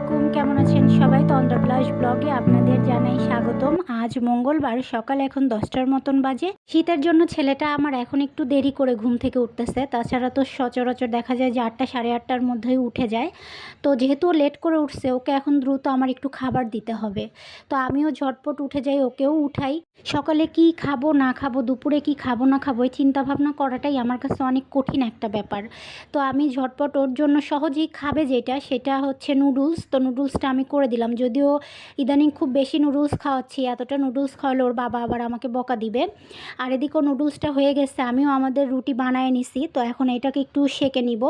আলাইকুম কেমন আছেন সবাই? তন্দ্রা প্লাস ব্লগে আপনাদের জানাই স্বাগতম। আজ মঙ্গলবার, সকাল এখন দশটার মতন বাজে। শীতের জন্য ছেলেটা আমার এখন একটু দেরি করে ঘুম থেকে উঠতেছে। তাছাড়া তো সচরাচর দেখা যায় যে আটটা, সাড়ে আটটার মধ্যেই উঠে যায়। তো যেহেতু লেট করে উঠছে, ওকে এখন দ্রুত আমার একটু খাবার দিতে হবে। তো আমিও ঝটপট উঠে যাই, ওকেও উঠাই। সকালে কি খাব, না খাব, দুপুরে কি খাব, না খাব, এই চিন্তা ভাবনা করাটাই আমার কাছে অনেক কঠিন একটা ব্যাপার। তো আমি ঝটপট ওর জন্য সহজেই খাবে যেটা, সেটা হচ্ছে নুডলস। তো নুডলসটা আমি করে দিলাম। যদিও ইদানিং খুব বেশি নুডলস খাওয়াচ্ছি, এতটা নুডলস খাওয়ালে ওর বাবা আবার আমাকে বকা দিবে। আর এদিকেও নুডলসটা হয়ে গেছে, আমিও আমাদের রুটি বানায় নিছি, তো এখন এটাকে একটু সেকে নিব।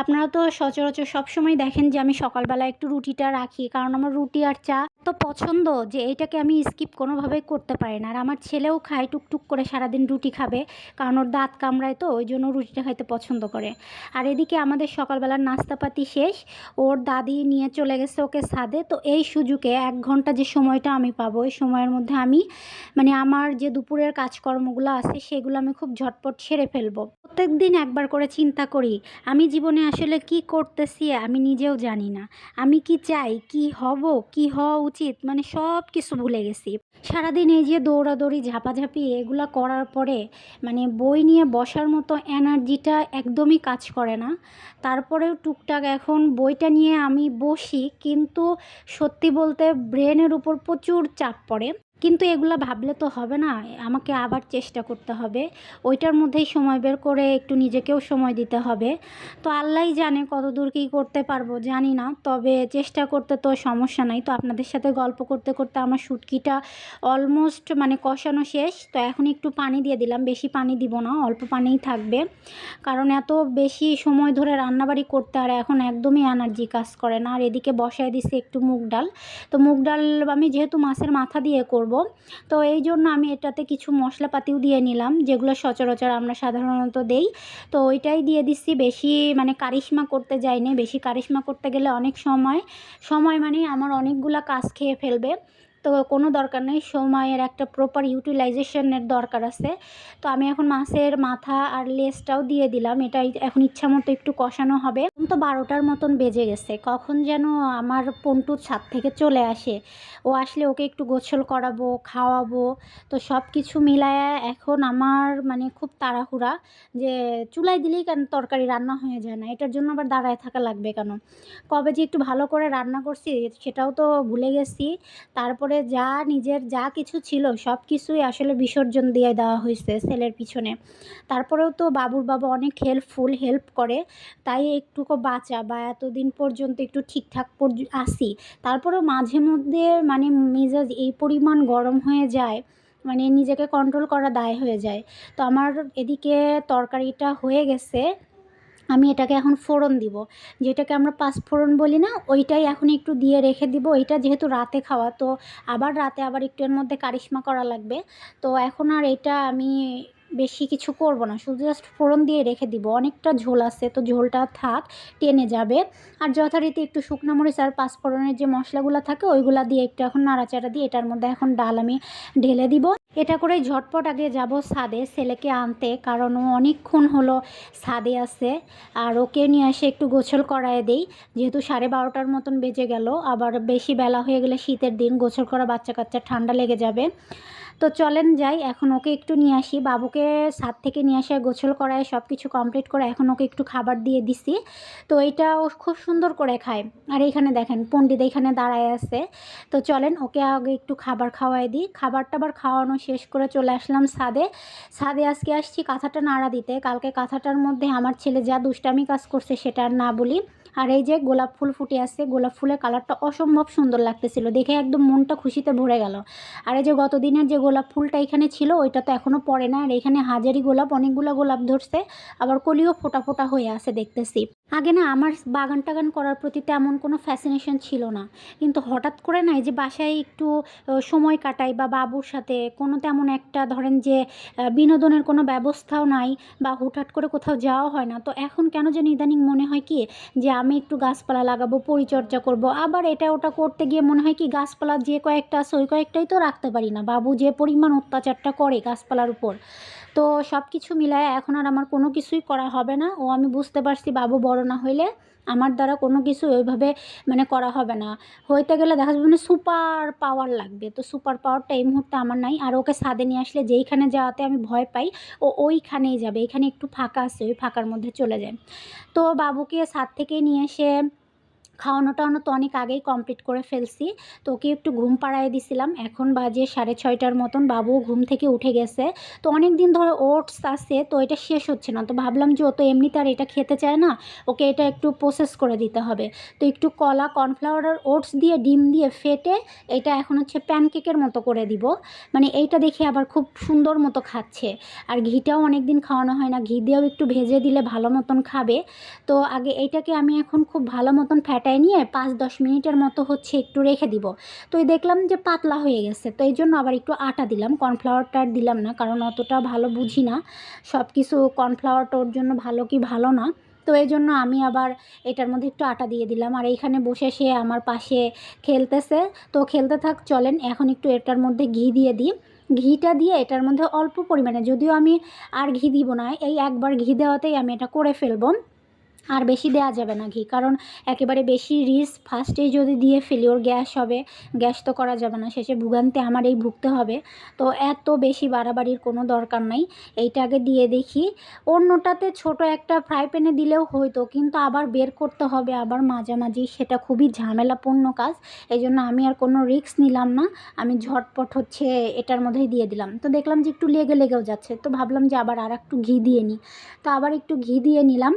আপনারা তো সচরাচর সবসময় দেখেন যে আমি সকালবেলা একটু রুটিটা রাখি, কারণ আমার রুটি আর চা তো পছন্দ যে এইটাকে আমি স্কিপ কোনোভাবেই করতে পারি না। আর আমার ছেলেও খায়, টুকটুক করে সারাদিন রুটি খাবে, কারণ ওর দাঁত কামড়ায় তো, ওই জন্য রুটিটা খাইতে পছন্দ করে। আর এদিকে আমাদের সকালবেলার নাস্তাপাতি শেষ, ওর দাদি নিয়ে চলে গেছে ওকে সাদে তো এই সুযোগে এক ঘণ্টা যে সময়টা আমি পাবো এই সময়ের মধ্যে আমি মানে আমার যে দুপুরের কাজকর্মগুলো আছে, সেগুলো আমি খুব ঝটপট সেরে ফেলব। প্রত্যেক দিন একবার করে চিন্তা করি, আমি জীবনে আসলে কি করতেছি আমি নিজেও জানি না। আমি কি চাই, কি হব, কি হওয়া উচিত মানে সব কিছু ভুলে গেছি। সারাদিন এই যে দৌড়াদৌড়ি, ঝাপাঝাপি, এগুলা করার পরে মানে বই নিয়ে বসার মতো এনার্জিটা একদমই কাজ করে না। তারপরেও টুকটাক এখন বইটা নিয়ে আমি বসি, কিন্তু সত্যি বলতে ব্রেনের উপর প্রচুর চাপ পড়ে। কিন্তু এগুলো ভাবলে তো হবে না, আমাকে আবার চেষ্টা করতে হবে। ওইটার মধ্যেই সময় বের করে একটু নিজেকেও সময় দিতে হবে। তো আল্লাহই জানে কত দূর কী করতে পারব, জানি না। তবে চেষ্টা করতে তো সমস্যা নাই। তো আপনাদের সাথে গল্প করতে করতে আমার শুটকিটা অলমোস্ট মানে কষানো শেষ। তো এখন একটু পানি দিয়ে দিলাম। বেশি পানি দিব না, অল্প পানিই থাকবে। কারণ এত বেশি সময় ধরে রান্নাবাড়ি করতে আর এখন একদমই এনার্জি কাজ করে না। আর এদিকে বসায় দিছি একটু মুগ ডাল। তো মুগ ডাল আমি যেহেতু মাছের মাথা দিয়ে করব তো এই জন্য আমি এটাতে কিছু মশলাপাতিও দিয়ে নিলাম, যেগুলো সচরাচর আমরা সাধারণত দেই। তো ওইটাই দিয়ে দিচ্ছি, বেশি মানে কারিশমা করতে যাইনি। বেশি কারিশমা করতে গেলে অনেক সময় সময় মানে আমার অনেকগুলা কাজ খেয়ে ফেলবে। তো কোনো দরকার নেই, সময়ের একটা প্রপার ইউটিলাইজেশনের দরকার আছে। তো আমি এখন মাছের মাথা আর লেজটাও দিয়ে দিলাম, এটাই এখন ইচ্ছা মতো একটু কষানো হবে। এখন তো বারোটার মতন বেজে গেছে, কখন যেন আমার পন্টু ছাদ থেকে চলে আসে। ও আসলে ওকে একটু গোসল করাবো, খাওয়াবো, তো সব কিছু মিলায়া এখন আমার মানে খুব তাড়াহুড়া যে চুলায় দিলেই কেন তরকারি রান্না হয়ে যায় না, এটার জন্য আবার দাঁড়ায় থাকা লাগবে কেন? কবে যে একটু ভালো করে রান্না করছি, সেটাও তো ভুলে গেছি। তারপরে যা নিজের যা কিছু ছিল, সব কিছুই আসলে বিসর্জন দিয়ে দেওয়া হয়েছে ছেলের পিছনে। তারপরেও তো বাবুর বাবা অনেক হেল্পফুল হেল্প করে, তাই একটুকু বাঁচা বা এতদিন পর্যন্ত একটু ঠিকঠাক আসি। তারপরেও মাঝে মধ্যে মানে মেজাজ এই পরিমাণ গরম হয়ে যায় মানে নিজেকে কন্ট্রোল করা দায় হয়ে যায়। তো আমার এদিকে তরকারিটা হয়ে গেছে। আমি এটাকে এখন ফোড়ন দিব। যেটাকে আমরা পাঁচফোড়ন বলি না, ওইটাই এখন একটু দিয়ে রেখে দিব। ওইটা যেহেতু রাতে খাওয়া, তো আবার রাতে আবার একটু এর মধ্যে কারিশমা করা লাগবে। তো এখন আর এটা আমি বেশি কিছু করব না। শুধু জাস্ট ফোড়ন দিয়ে রেখে দিব। অনেকটা ঝোল আছে, তো ঝোলটা থাক, টেনে যাবে। আর যথারীতি একটু শুকনো মরিচ আর পাঁচফোড়নের যে মশলাগুলো থাকে, ওইগুলো দিয়ে একটু এখন নাড়াচাড়া দিয়ে এটার মধ্যে এখন ডাল আমি ঢেলে দিব। এটা করেই ঝটপট আগে যাব ছাদে ছেলেকে আনতে, কারণ ও অনেকক্ষণ হলো ছাদে আছে। আর ওকে নিয়ে এসে একটু গোসল করায় দেই। যেহেতু সাড়ে বারোটার মতন বেজে গেল, আবার বেশি বেলা হয়ে গেলে শীতের দিন গোসল করা বাচ্চা কাচ্চা ঠান্ডা লেগে যাবে। তো চলেন যাই, এখন ওকে একটু নিয়ে আসি। বাবুকে ছাদ থেকে নিয়ে আসে গোসল করায় সব কিছু কমপ্লিট করে এখন ওকে একটু খাবার দিয়ে দিছি। তো এইটা ও খুব সুন্দর করে খায়। আর এইখানে দেখেন, পণ্ডিত এইখানে দাঁড়ায় আছে। তো চলেন, ওকে আগে একটু খাবার খাওয়াই দিই। খাবার টাবার খাওয়ানো শেষ করে চলে আসলাম সাদে সাদে আজকে আসছি কাঁথাটা নাড়া দিতে। কালকে কাঁথাটার মধ্যে আমার ছেলে যা দুষ্টামি কাজ করছে সেটা আর না বলি। আর এই যে গোলাপ ফুল ফুটে আসছে, গোলাপ ফুলের কালারটা অসম্ভব সুন্দর লাগতেছিল। দেখে একদম মনটা খুশিতে ভরে গেল। আর এই যে গতদিনের যে গোলাপ ফুলটা এখানে ছিল, ওইটা তো এখনও পড়ে না। আর এখানে হাজারি গোলাপ, অনেকগুলো গোলাপ ধরছে। আবার কলিও ফোটা ফোটা হয়ে আছে দেখতেছি। আগে না আমার বাগান টাগান করার প্রতি তেমন কোনো ফ্যাসিনেশন ছিল না। কিন্তু হঠাৎ করে না এই যে বাসায় একটু সময় কাটাই বা বাবুর সাথে কোনো তেমন একটা ধরেন যে বিনোদনের কোনো ব্যবস্থাও নাই বা হুটহাট করে কোথাও যাওয়া হয় না। তো এখন কেন যেন ইদানিং মনে হয় কি যে আমি একটু গাছপালা লাগাবো, পরিচর্যা করব। আবার এটা ওটা করতে গিয়ে মনে হয় কি গাছপালা যে কয়েকটা আছে ওই কয়েকটাই তো রাখতে পারি না। বাবু যে পরিমাণ অত্যাচারটা করে গাছপালার উপর। তো সব কিছু মিলায় এখন আর আমার কোনো কিছুই করা হবে না। ও আমি বুঝতে পারছি বাবু বড় না হইলে আমার দ্বারা কোনো কিছু ওইভাবে মানে করা হবে না। হইতে গেলে দেখা যাবে মানে সুপার পাওয়ার লাগবে। তো সুপার পাওয়ারটা এই মুহূর্তে আমার নাই। আর ওকে ছাদে নিয়ে আসলে যেইখানে যাওয়াতে আমি ভয় পাই, ও ওইখানেই যাবে। এখানে একটু ফাঁকা আছে, ওই ফাঁকার মধ্যে চলে যায়। তো বাবুকে ছাদ থেকে নিয়ে এসে খাওয়ানো টাওয়ানো তো অনেক আগেই কমপ্লিট করে ফেলছি। তো ওকে একটু ঘুম পাড়ায় দিছিলাম। এখন বাজে সাড়ে ছয়টার মতন বাবু ঘুম থেকে উঠে গেছে। তো অনেক দিন ধরে ওটস আছে, তো এটা শেষ হচ্ছে না। তো ভাবলাম যে ও তো এমনিতে আর এটা খেতে চায় না, ওকে এটা একটু প্রসেস করে দিতে হবে। তো একটু কলা কর্নফ্লাওয়ার ওটস দিয়ে, ডিম দিয়ে ফেটে এটা এখন হচ্ছে প্যানকেকের মতো করে দিব। মানে এইটা দেখে আবার খুব সুন্দর মতো খাচ্ছে। আর ঘিটাও অনেক দিন খাওয়ানো হয় না। ঘি দিয়েও একটু ভেজে দিলে ভালো মতন খাবে। তো আগে এইটাকে আমি এখন খুব ভালো মতন ফ্যাটায় নিয়ে পাঁচ, দশ মিনিটের মতো হচ্ছে একটু রেখে দিব। তো দেখলাম যে পাতলা হয়ে গেছে। তো এই জন্য আবার একটু আটা দিলাম। কর্নফ্লাওয়ারটা দিলাম না, কারণ অতটা ভালো বুঝি না। সব কিছু কর্নফ্লাওয়ারটা ওর জন্য ভালো কি ভালো না। তো এই জন্য আমি আবার এটার মধ্যে একটু আটা দিয়ে দিলাম। আর এইখানে বসে সে আমার পাশে খেলতেছে। তো খেলতে থাক, চলেন এখন একটু এটার মধ্যে ঘি দিয়ে দিই। ঘিটা দিয়ে এটার মধ্যে অল্প পরিমাণে, যদিও আমি আর ঘি দিব না, এই একবার ঘি দেওয়াতেই আমি এটা করে ফেলব। আর বেশি দেওয়া যাবে না ঘি, কারণ একেবারে বেশি রিস ফার্স্টেই যদি দিয়ে ফেলি, ওর গ্যাস হবে, গ্যাস তো করা যাবে না, শেষে ভুগান্তে আমার এই ভুগতে হবে। তো এত বেশি বাড়াবাড়ির কোনো দরকার নাই, এইটা আগে দিয়ে দেখি। অন্যটাতে ছোট একটা ফ্রাই প্যানে দিলেও হয়তো কিন্তু আবার বের করতে হবে, আবার মাঝামাঝি, সেটা খুবই ঝামেলাপূর্ণ কাজ এই জন্য আমি আর কোনো রিস্ক নিলাম না, আমি ঝটপট হচ্ছে এটার মধ্যেই দিয়ে দিলাম। তো দেখলাম যে একটু লেগে লেগেও যাচ্ছে, তো ভাবলাম যে আবার আর একটু ঘি দিয়ে নিই তো আবার একটু ঘি দিয়ে নিলাম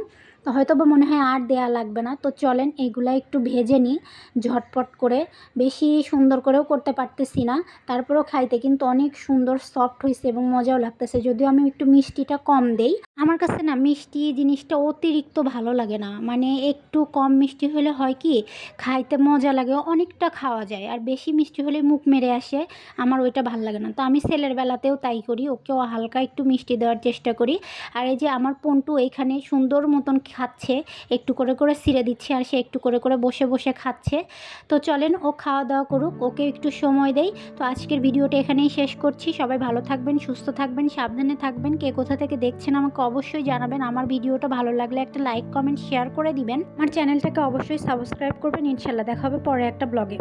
হয়তো বা মনে হয় আর দেয়া লাগবে না। তো চলেন এইগুলা একটু ভেজে নিই, ঝটপট করে। বেশি সুন্দর করেও করতে পারতেছি না। তারপরেও খাইতে কিন্তু অনেক সুন্দর সফট হয়েছে এবং মজাও লাগতেছে। যদিও আমি একটু মিষ্টিটা কম দেই। আমার কাছে না মিষ্টি জিনিসটা অতিরিক্ত ভালো লাগে না। মানে একটু কম মিষ্টি হলে হয় কি, খাইতে মজা লাগে, অনেকটা খাওয়া যায়। আর বেশি মিষ্টি হলে মুখ মেরে আসে, আমার ওইটা ভালো লাগে না। তো আমি ছেলের বেলাতেও তাই করি, ওকেও হালকা একটু মিষ্টি দেওয়ার চেষ্টা করি। আর এই যে আমার পন্টু এইখানে সুন্দর মতন খাচ্ছে, একটু করে করে ছিঁড়ে দিচ্ছে আর সে একটু করে করে বসে বসে খাচ্ছে। তো চলেন ও খাওয়া দাওয়া করুক, ওকে একটু সময় দেই। তো আজকের ভিডিওটা এখানেই শেষ করছি। সবাই ভালো থাকবেন, সুস্থ থাকবেন, সাবধানে থাকবেন। কে কোথা থেকে দেখছেন আমাকে অবশ্যই জানাবেন। আমার ভিডিওটা ভালো লাগলে একটা লাইক, কমেন্ট, শেয়ার করে দিবেন। আমার চ্যানেলটাকে অবশ্যই সাবস্ক্রাইব করবেন। ইনশাল্লাহ দেখা হবে পরে একটা ব্লগে।